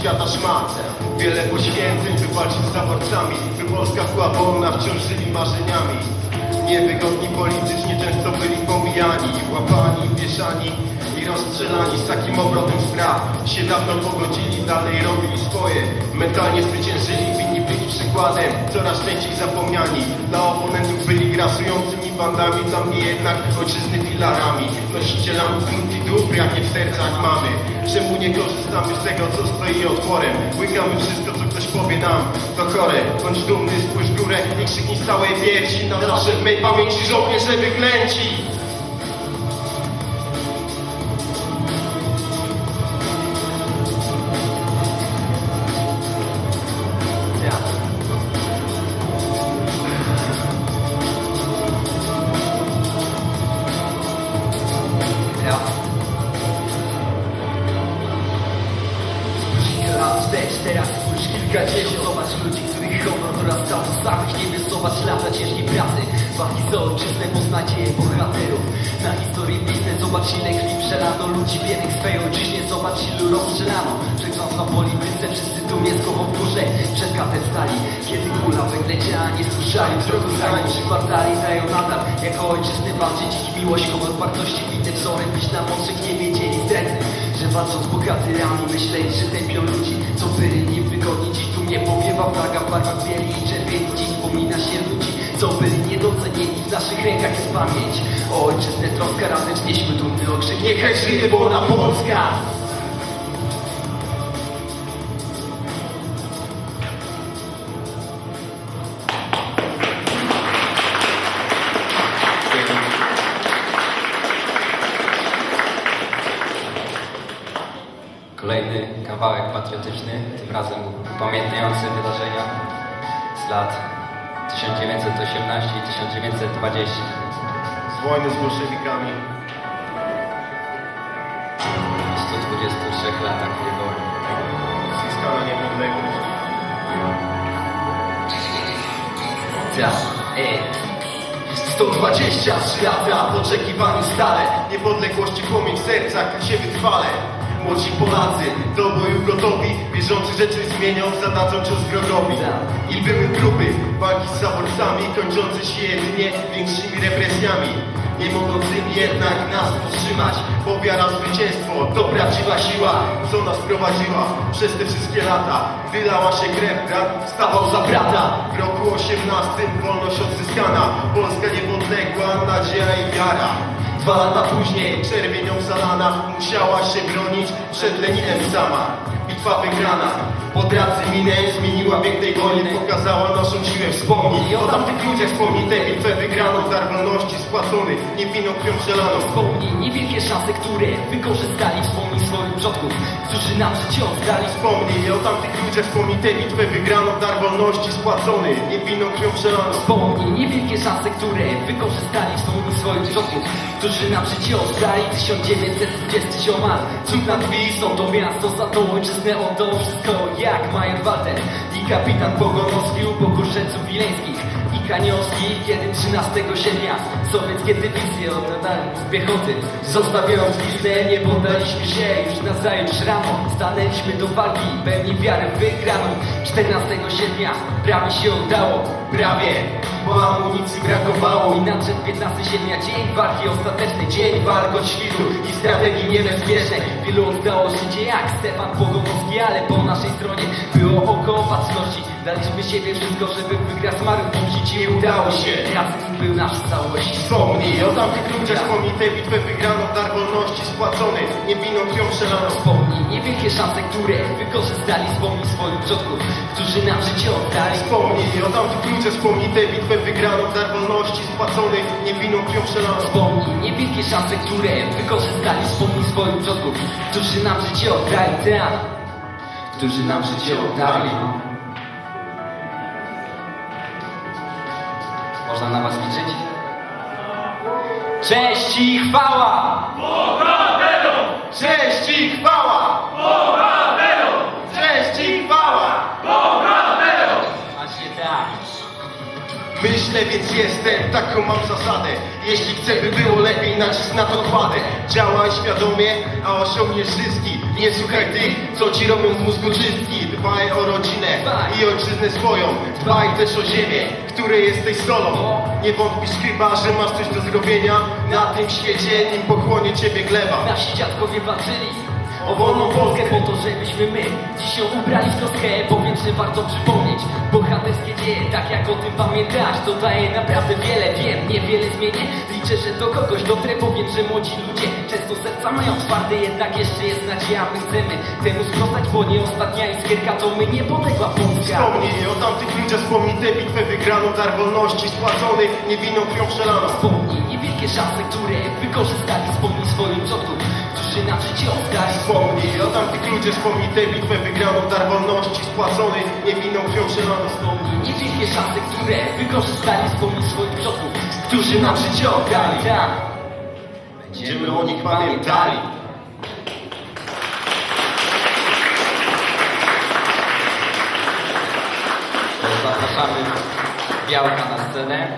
świata szmat Wiele poświęceń by walczyć z zaborcami By Polska była wolna, wciąż żyli marzeniami. Niewygodni politycznie często byli pomijani Łapani, wieszani i rozstrzelani Z takim obrotem spraw. Się dawno pogodzili Dalej robili swoje, mentalnie zwyciężyli Winni przykładem, coraz częściej zapomniani. Dla oponentów byli grasującymi bandami Dla mnie jednak ojczyzny filarami. Nosicielami smutki dóbr, jakie w sercach mamy. Czemu nie korzystamy z tego, co stoi otworem? Łykamy wszystko, co ktoś powie nam. To chore, bądź dumny, spójrz górę I krzyknij z całej piersi Na zawsze w mej pamięci żołnierze wyklęci zobacz ilu rozstrzelano Przegrząc na polityce, wszyscy tu nie w górze Przed katem stali, kiedy kula węgleciała Nie słyszeli wzroku. Zanim przykład dali Dają nadal, jako ojczyzny walczyć. Ich miłość, honor, wartości, winny wzorem Być na mądrzych nie wiedzieli zdrętny. Że walcząc z bohatyrami myśleli, że tępią ludzi. Co byli nim wygodni, dziś tu nie powiewa Flaga w barwach bieli i czerwieni. Dziś wspomina się ludzi, co byli niedocenieni W naszych rękach. Jest pamięć. O ojczyznę troska, razem znieśmy dumny okrzyk. Niechaj żyje wolna Polska! Kawałek patriotyczny, tym razem upamiętniający wydarzenia z lat 1918 i 1920. Z wojny z bolszewikami. Po 123 latach niewoli. Zyskana niepodległość. Tak, ej 123 lata w oczekiwaniu stale. Niepodległości płomień w sercach się wytrwale Młodzi Polacy. Do boju gotowi Wierzący rzeczy zmienią, zadadzą cios wrogowi. I były próby walki z zaborcami Kończące się jedynie większymi represjami. Nie mogącymi jednak nas powstrzymać Bo wiara zwycięstwo to prawdziwa siła Co nas prowadziła przez te wszystkie lata. Wylała się krew, brat stawał za brata. W roku 18 wolność odzyskana Polska niepodległa, nadzieja i wiara Dwa lata później czerwienią zalana Musiała się bronić przed Leninem sama Bitwa wygrana pod racy minę zmieniła bieg tej wojny. Pokazała naszą siłę wspomnień. O tamtych ludziach wspomnij tę bitwę wygraną Dar wolności spłacony, niewiną krwią przelaną. Wspomnij niewielkie szanse, które wykorzystali Wspomnij swoich przodków, którzy nam życie oddali Wspomnij o tamtych ludziach Wspomnij tę bitwę wygraną Dar wolności spłacony, niewiną krwią przelaną. Wspomnij niewielkie szanse, które wykorzystali Wspomnij swoich przodków, którzy nam życie oddali 1920 ziomal Cud na drzwi, są to miasto Za tą ojczyznę oddał wszystko jak Majer Walter I kapitan Pogonowski u boku rzeców wileńskich I Kaniowski, kiedy 13 sierpnia Sowieckie dywizje oddali z piechoty. Zostawiając listę, nie poddaliśmy się Już na zajutrz rano stanęliśmy do walki Pełni wiary wygraną. 14 sierpnia prawie się udało Prawie, bo amunicji brakowało I nadszedł 15 sierpnia, dzień walki ostatecznej Dzień walk od świtu i strategii niebezpiecznej. Wielu oddało życie jak Stefan Pogonowski Ale po naszej stronie było oko opatrzności. Daliśmy siebie wszystko, żeby wygrać zmarł Pomścić nie udało się, razem był nasz w całości. Wspomnij. O tamtych ludziach Wspomnij tę bitwę wygraną Dar wolności spłacony, niewiną krwią przelaną Wspomnij niewielkie szanse, które wykorzystali Wspomnij swoich przodków, którzy nam życie oddali. Wspomnij. O tamtych ludziach Wspomnij tę bitwę wygraną Dar wolności spłacony, niewiną krwią przelaną Wspomnij niewielkie szanse, które wykorzystali Wspomnij swoich przodków, którzy nam życie oddali. Którzy nam życie oddali Można na was liczyć? Cześć i chwała! Cześć i chwała! Cześć i chwała! Właśnie tak Myślę, więc jestem, taką mam zasadę Jeśli chcę, by było lepiej, nacisk na to kładę Działaj świadomie, a osiągniesz zyski Nie słuchaj tych, co ci robią z mózgu czystki Dbaj o rodzinę i ojczyznę swoją. Dbaj też o ziemię, której jesteś solą. Nie wątpisz chyba, że masz coś do zrobienia? Na tym świecie, nim pochłonie ciebie gleba. Nasi dziadkowie walczyli o wolną Polskę po to, żebyśmy my dziś ją ubrali w troskę Powiem, że warto przypomnieć bohaterskie dzieje Tak jak o tym pamiętasz, to daje naprawdę wiele. Wiem, niewiele zmienię, liczę, że do kogoś dotrę Powiem, że młodzi ludzie często serca mają twarde Jednak jeszcze jest nadzieja, my chcemy temu sprostać Bo nie ostatnia iskierka, to my niepodległa Polska. Wspomnij o tamtych ludziach, wspomnij tę bitwę wygraną Dar wolności spłacony, niewiną krwią przelaną Wspomnij niewielkie szanse, które wykorzystali Wspomnij swoich przodków, nam życie oddali Wspomnij o tamtych ludziach, wspomnij tę bitwę wygraną Dar wolności. Spłacony, niewiną krwią przelaną Wspomnij niewielkie szanse, które wykorzystali Wspomnij swoich przodków, którzy nam życie oddali Tak. Będziemy o nich pamiętali. Zapraszamy Białka na scenę.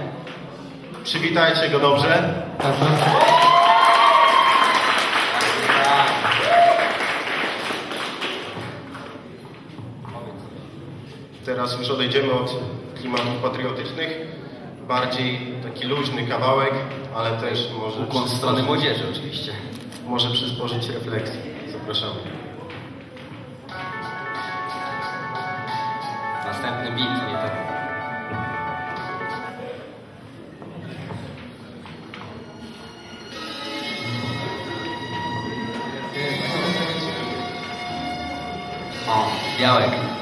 Przywitajcie go dobrze. Tak. Teraz już odejdziemy od klimatów patriotycznych Bardziej taki luźny kawałek, ale też może Ukłon w stronę młodzieży oczywiście. może przysporzyć refleksji. Zapraszamy. Następny beat, nie tak. O, Białek.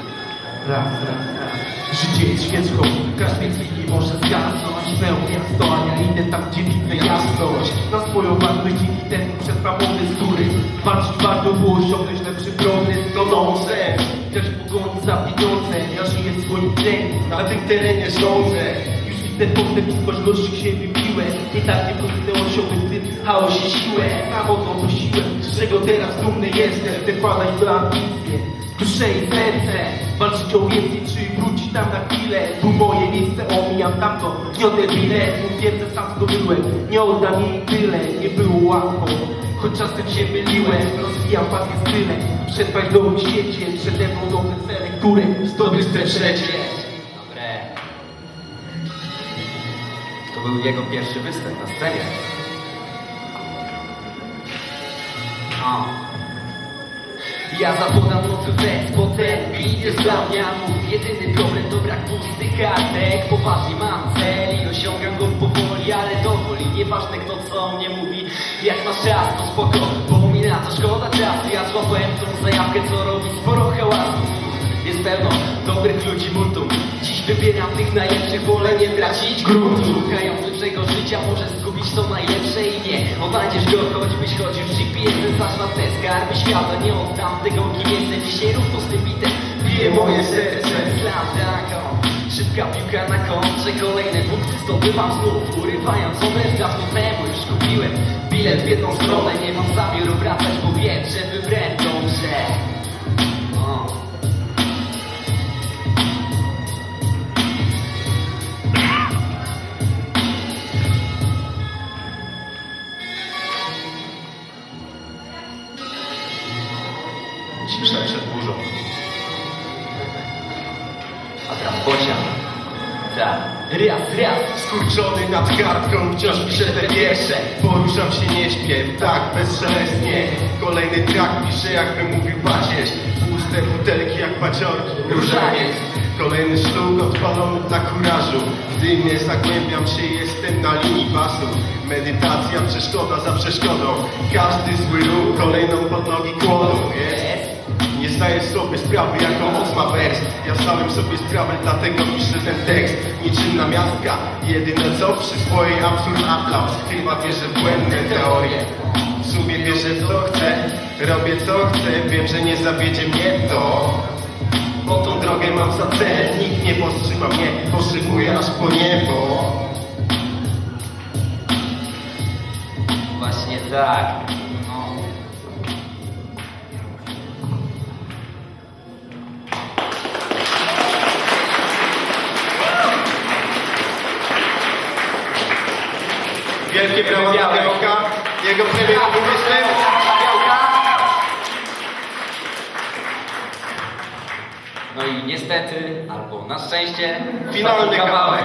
Raz, raz, raz. Życie świeczką, w każdej chwili może zgasnąć Pełne miasto, a ja idę tam, gdzie widzę jasność. Na swoją wartość dzięki temu przetrwam z góry Walczyć warto było osiągnąć lepszy progres To nonsens, też pogoni za pieniądze Ja żyję w swoim tlenie, Na tym terenie rządzę widzę postęp i skośności się wybiłem Nie tak nie powinno osiągnąć w tym chaosie siłę. Samotną prosiłem, z czego teraz dumny jestem. Wykładać do ambicje, duszę i serce. Walczyć o więcej, czy wrócić tam na chwilę? Tu moje miejsce, omijam tamto. Gniotę bilet, twierdzę sam zdobyłem. Nie oddam jej tyle, nie było łatwo. Choć czasem się myliłem, rozwijam pasję stylem Przetrwać nowym świecie, przede mną dobre cele Które zdobyć te trzecie To był jego pierwszy występ na scenie. O, Ja zapodam nowy wers, bo ten dla mnie mój jedyny problem to brak pustych kartek. Poważnie mam cel i osiągam go powoli, ale dowoli Nieważne kto co mnie mówi, jak masz czas to spoko Bo mi na to szkoda czasu, ja złapałem tą zajawkę co robi sporo hałasu jest pełno dobrych ludzi multum Dziś wybieram tych najlepszych, wolę nie tracić gruntu. Szukając lepszego życia, może zgubić to najlepsze i nie. Odnajdziesz go, choćbyś chodził GPS-em Znasz na te skarby świata, nie oddam tego kim jestem. Dzisiaj równo z tym bitem bije moje serce. Slam szybka piłka na kontrze Kolejne punkty zdobywam znów Urywając obręcz dawno temu. Już kupiłem Bilet w jedną stronę, nie mam zamiaru wracać Bo wiem, że Skurczony nad kartką, wciąż piszę te wiersze. Poruszam się, nie śpię, tak bezszelestnie. Kolejny track piszę, jakby mówił pacierz. Puste butelki jak paciorki, różaniec. Kolejny szlug odpalony dla kurażu. W dymie zagłębiam się, jestem na linii pasu Medytacja, przeszkoda za przeszkodą. Każdy zły ruch, kolejną pod nogi kłodą. Jest nie zdaję sobie sprawy, jaką moc ma wers Ja zdałem sobie sprawę, dlatego piszę ten tekst. Niczym namiastka Jedyne co przy swojej absurd aplauz. Chyba wierzę w błędne teorie. W sumie wierzę w co chcę Robię co chcę, wiem, że nie zawiedzie mnie to Bo tą drogę mam za cel Nikt nie powstrzyma mnie, poszybuję aż po niebo. Właśnie tak. Wielkie brawa dla Białka. Jego premierowy występ. No i niestety, albo na szczęście, Finalny ostatni kawałek.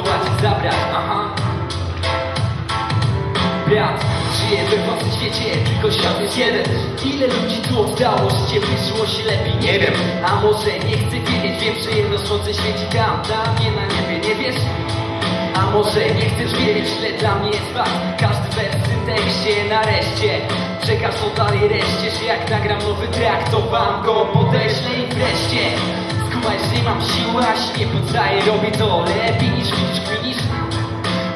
Nie zdołacie zabrać, aha. Brat, żyje we własnym świecie, tylko świat jest jeden. Ile ludzi tu oddało życie, by żyło się lepiej, nie wiem. A może nie chcę wiedzieć, wiem, że jedno słońce świeci tam Dla mnie na niebie, nie wiesz? A może nie chcesz wiedzieć, ile dla mnie jest wart Każdy wers w tekście nareszcie. Przekaż to dalej reszcie, że jak nagram nowy track To wam go podeślę i wreszcie Nie mam siły, a się nie poddaję Robię to lepiej niż widzisz, kminisz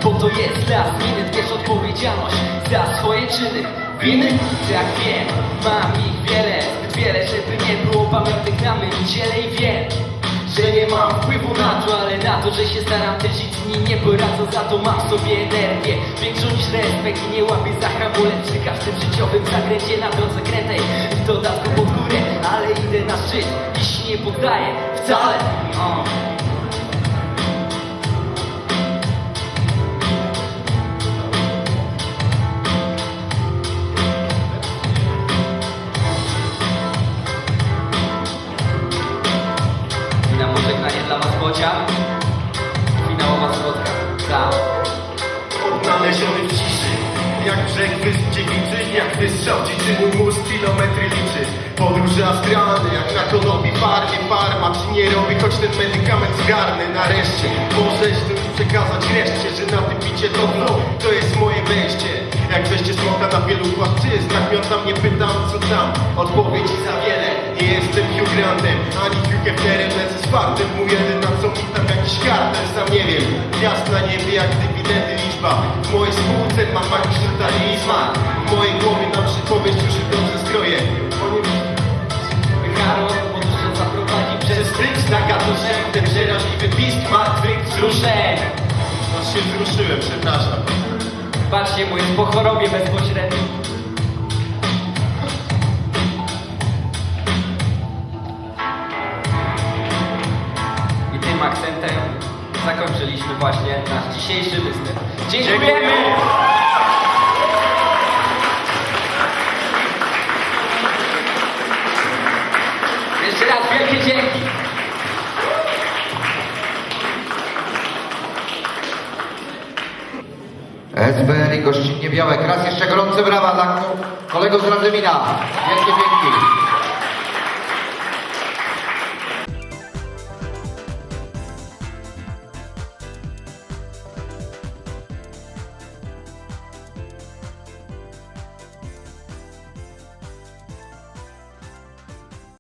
bo to jest las minut, wiesz odpowiedzialność za swoje czyny. Winy? Tak wiem, mam ich wiele, zbyt wiele, żeby nie było pamiątek na moim ciele i wiem że nie mam wpływu na to, ale na to, że się staram też i nie poradzą, za to mam w sobie energię. Większą niż respekt i nie łapię za hamulec Przy każdym życiowym zakręcie na drodze krętej. W dodatku pod górę, ale idę na szczyt i się nie poddaję wcale o. na pożegnanie dla was bocian, finałowa zwrotka. Za. Odnaleziony w ciszy Jak brzeg wysp dziewiczy Jak wystrzał dziczy mój mózg kilometry liczy. Podróże astralne jak na konopi farmie Farma ci nie robi, choć ten medykament zgarnę Nareszcie. Możesz tu przekazać reszcie Że na tym bicie to flow, to jest moje wejście. Jak wejście smoka na wielu płaszczyznach Miątam nie pytam co tam, odpowiedzi za wiele. Nie jestem Hugh Grantem, ani Hugh Hefnerem Lecę z fartem, mój jedyna co mi tam kartel Sam nie wiem, gwiazd na niebie jak dywidendy liczba. W mojej spółce mam magiczny talizman W mojej głowie na przypowieść już się dobrze skroję Karol może zaprowadzi przez tryk na gatuszem Ten przeraźliwy pisk martwych wzruszeń. Aż się wzruszyłem, przepraszam. Patrzcie, bo jest po chorobie tym akcentem zakończyliśmy właśnie nasz dzisiejszy występ. Dziękujemy! Dziękujemy! Jeszcze raz wielkie dzięki. SBR i gościnnie Białek. Raz jeszcze gorące brawa dla kolegów z Radzymina. Wielkie dzięki.